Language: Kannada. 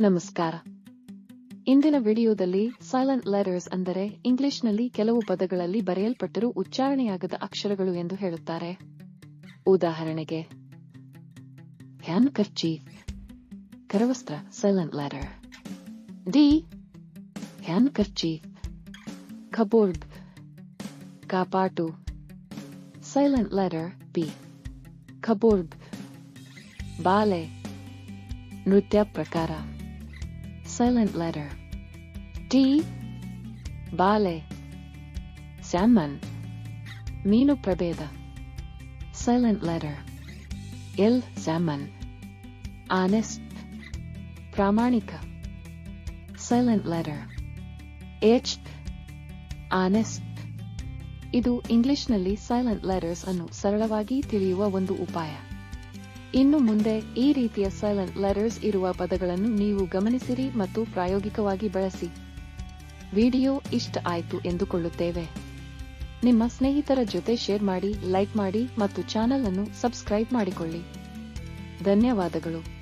ನಮಸ್ಕಾರ. ಇಂದಿನ ವಿಡಿಯೋದಲ್ಲಿ ಸೈಲೆಂಟ್ ಲೆಟರ್ಸ್ ಅಂದರೆ ಇಂಗ್ಲಿಷ್ನಲ್ಲಿ ಕೆಲವು ಪದಗಳಲ್ಲಿ ಬರೆಯಲ್ಪಟ್ಟರೂ ಉಚ್ಚಾರಣೆಯಾಗದ ಅಕ್ಷರಗಳು ಎಂದು ಹೇಳುತ್ತಾರೆ. ಉದಾಹರಣೆಗೆ handkerchief ಕರವಸ್ತ್ರ silent letter D handkerchief cupboard ಕಾಪಾಟು silent letter P cupboard ballet, ನೃತ್ಯ ಪ್ರಕಾರ. ಸೈಲೆಂಟ್ ಲೆಟರ್ ಟಿ ಬಾಲೆ ಸ್ಯಾಮನ್ ಮೀನು ಪ್ರಭೇದ silent letter L salmon honest ಪ್ರಾಮಾಣಿಕ ಸೈಲೆಂಟ್ ಲೆಟರ್ ಎಚ್ ಆನೆಸ್ಟ್ ಇದು ಇಂಗ್ಲಿಷ್ನಲ್ಲಿ ಸೈಲೆಂಟ್ ಲೆಟರ್ಸ್ ಅನ್ನು ಸರಳವಾಗಿ ತಿಳಿಯುವ ಒಂದು ಉಪಾಯ. ಇನ್ನು ಮುಂದೆ ಈ ರೀತಿಯ ಸೈಲೆಂಟ್ ಲೆಟರ್ಸ್ ಇರುವ ಪದಗಳನ್ನು ನೀವು ಗಮನಿಸಿರಿ ಮತ್ತು ಪ್ರಾಯೋಗಿಕವಾಗಿ ಬಳಸಿ. ವಿಡಿಯೋ ಇಷ್ಟ ಆಯಿತು ಎಂದುಕೊಳ್ಳುತ್ತೇವೆ. ನಿಮ್ಮ ಸ್ನೇಹಿತರ ಜೊತೆ ಶೇರ್ ಮಾಡಿ ಲೈಕ್ ಮಾಡಿ ಮತ್ತು ಚಾನಲ್ ಅನ್ನು ಸಬ್ಸ್ಕ್ರೈಬ್ ಮಾಡಿಕೊಳ್ಳಿ. ಧನ್ಯವಾದಗಳು.